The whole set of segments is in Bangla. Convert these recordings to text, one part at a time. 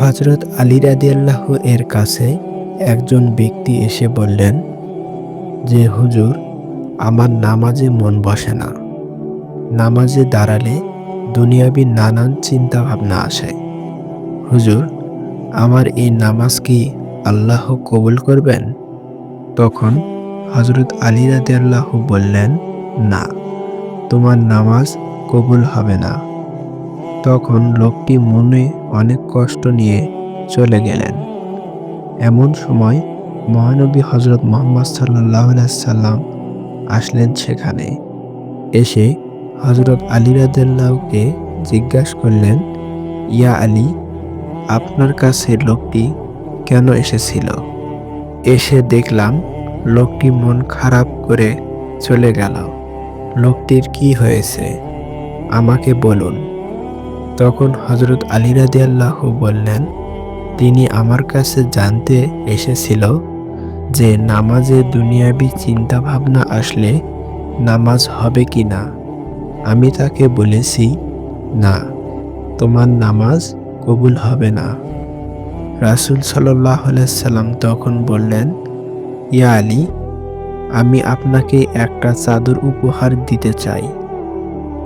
হজরত আলী রাদিয়াল্লাহ এর কাছে একজন ব্যক্তি এসে বললেন, যে হুজুর, আমার নামাজে মন বসে না। নামাজে দাঁড়ালে দুনিয়াবি নানান চিন্তা ভাবনা আসে। হুজুর, আমার এই নামাজ কি আল্লাহ কবুল করবেন? তখন হজরত আলী রাদিয়াল্লাহ বললেন, না, তোমার নামাজ কবুল হবে না। তখন লোকটি মনে অনেক কষ্ট নিয়ে চলে গেলেন। এমন সময় মহানবী হজরত মোহাম্মদ সাল্লাহ সাল্লাম আসলেন সেখানে। এসে হজরত আলী রাদেল্লাহকে জিজ্ঞাসা করলেন, ইয়া আলী, আপনার কাছে লোকটি কেন এসেছিল? এসে দেখলাম লোকটি মন খারাপ করে চলে গেল। লোকটির কি হয়েছে? আমাকে বলুন। তখন হজরত আলী রাদিয়াল্লাহ বললেন, তিনি আমার কাছে জানতে এসেছিল যে নামাজে দুনিয়াবি চিন্তা ভাবনা আসলে নামাজ হবে কি না। আমি তাকে বলেছি, না, তোমার নামাজ কবুল হবে না। রাসুল সাল্লাহ সাল্লাম তখন বললেন, ইয়া আলী, আমি আপনাকে একটা চাদর উপহার দিতে চাই,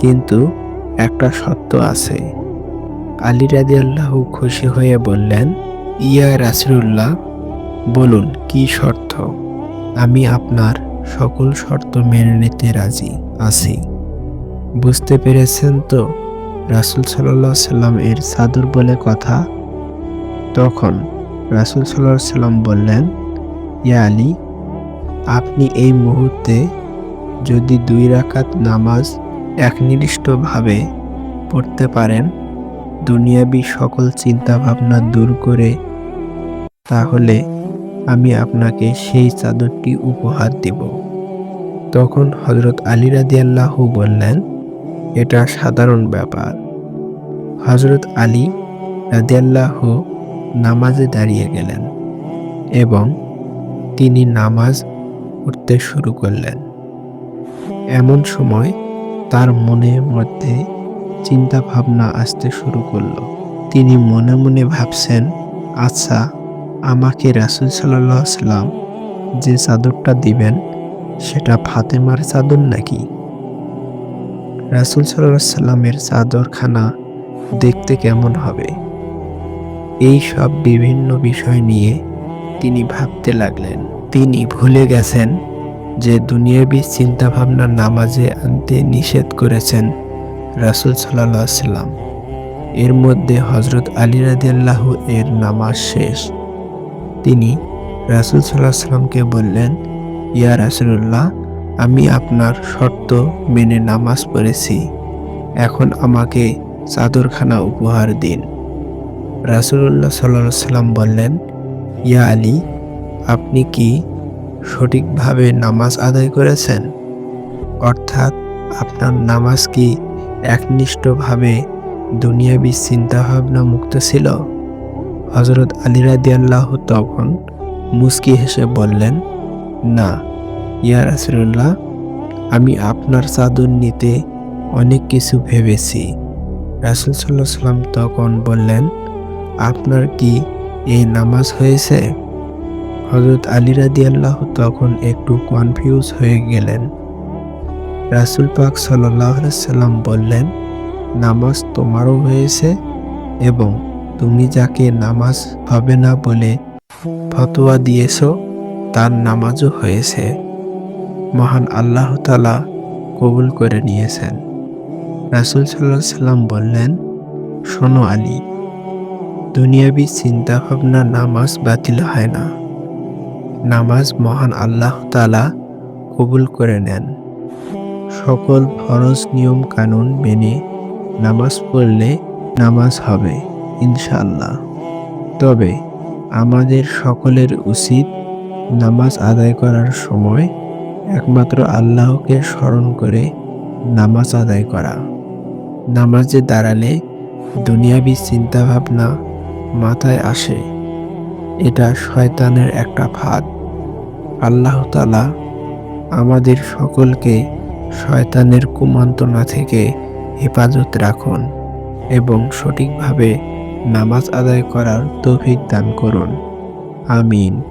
কিন্তু একটা সত্য আছে। আলী রাজি রাদিয়াল্লাহ খুশি হয়ে বললেন, ইয়া রাসুল্লাহ বলুন কি শর্ত? আমি আপনার সকল শর্ত মেনে নিতে রাজি আছি। বুঝতে পেরেছেন তো? রাসুল সাল্লাহ সাল্লাম এর সাদুর বলে কথা? তখন রাসুল সাল্লাহ সাল্লাম বললেন, ইয়া আলী, আপনি এই মুহূর্তে যদি দুই রাকাত নামাজ একনির্দিষ্টভাবে পড়তে পারেন দুনিয়াবি সকল চিন্তা ভাবনা দূর করে, তাহলে আমি আপনাকে সেই চাদরটি উপহার দেব। তখন হজরত আলী রাদিয়াল্লাহু বললেন, এটা সাধারণ ব্যাপার। হজরত আলী রাদিয়াল্লাহ নামাজে দাঁড়িয়ে গেলেন এবং তিনি নামাজ পড়তে শুরু করলেন। এমন সময় তার মনের মধ্যে চিন্তা ভাবনা আসতে শুরু করল। তিনি মনে মনে ভাবছেন আচ্ছা আমাকে রাসুল সাল্লাহ সাল্লাম যে চাদরটা দিবেন, সেটা ফাতেমার চাদর নাকি? রাসুল সাল্লাহ সাল্লামের চাদরখানা দেখতে কেমন হবে? এই সব বিভিন্ন বিষয় নিয়ে তিনি ভাবতে লাগলেন। তিনি ভুলে গেছেন যে দুনিয়াবি চিন্তাভাবনা নামাজে আনতে নিষেধ করেছেন রাসুল সাল্লাম। এর মধ্যে হজরত আলী রাদিয়াল্লাহ এর নামাজ শেষ। তিনি রাসুল সাল্লাহ সাল্লামকে বললেন, ইয়া রাসুল্লাহ আমি আপনার শর্ত মেনে নামাজ পড়েছি। এখন আমাকে চাদরখানা উপহার দিন। রাসুল্লাহ সাল্লাহ সাল্লাম বললেন, ইয়া আলী, আপনি কি সঠিকভাবে নামাজ আদায় করেছেন? অর্থাৎ আপনার নামাজ কি একনিষ্ঠভাবে দুনিয়াবি চিন্তাভাবনা মুক্ত ছিল? হজরত আলী রাদিয়াল্লাহ তখন মুস্কি হেসে বললেন, না, ইয়া রাসুল্লাহ আমি আপনার চাদর নিতে অনেক কিছু ভেবেছি। রাসুল সাল্লাহ সাল্লাম তখন বললেন, আপনার কি এই নামাজ হয়েছে? হজরত আলী রাদি আল্লাহ তখন একটু কনফিউজ হয়ে গেলেন। রাসুল পাক সাল্লাম বললেন, নামাজ তোমারও হয়েছে এবং তুমি যাকে নামাজ হবে না বলে ফতোয়া দিয়েছ, তার নামাজও হয়েছে। মহান আল্লাহ তালা কবুল করে নিয়েছেন। রাসুল সাল্লাহ সাল্লাম বললেন, শোনো আলী, দুনিয়াবি চিন্তাভাবনা নামাজ বাতিল হয় না। নামাজ মহান আল্লাহ তালা কবুল করে নেন। সকল ফরজ নিয়ম কানুন মেনে নামাজ পড়লে নামাজ হবে ইনশাল্লাহ তবে আমাদের সকলের উচিত নামাজ আদায় করার সময় একমাত্র আল্লাহকে স্মরণ করে নামাজ আদায় করা। নামাজে দাঁড়ালে দুনিয়াবি চিন্তাভাবনা মাথায় আসে। এটা শয়তানের একটা ফাঁদ। আল্লাহ তালা আমাদের সকলকে শয়তানের কুমন্ত্রণা থেকে হেফাজত রাখুন এবং সঠিকভাবে নামাজ আদায় করার তৌফিক দান করুন। আমিন।